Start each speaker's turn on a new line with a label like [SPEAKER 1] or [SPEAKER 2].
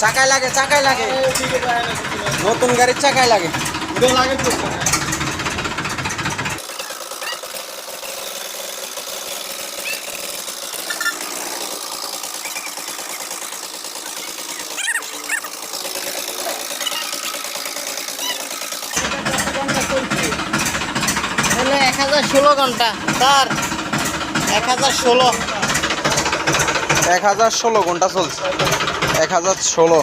[SPEAKER 1] চাকায় লাগে চাকায় লাগে। নতুন গাড়ির চাকায় লাগে।
[SPEAKER 2] এক হাজার ষোলো ঘণ্টা তার এক হাজার ষোলো।
[SPEAKER 1] এক হাজার ষোলো ঘণ্টা চলছে। এক হাজার ষোলো।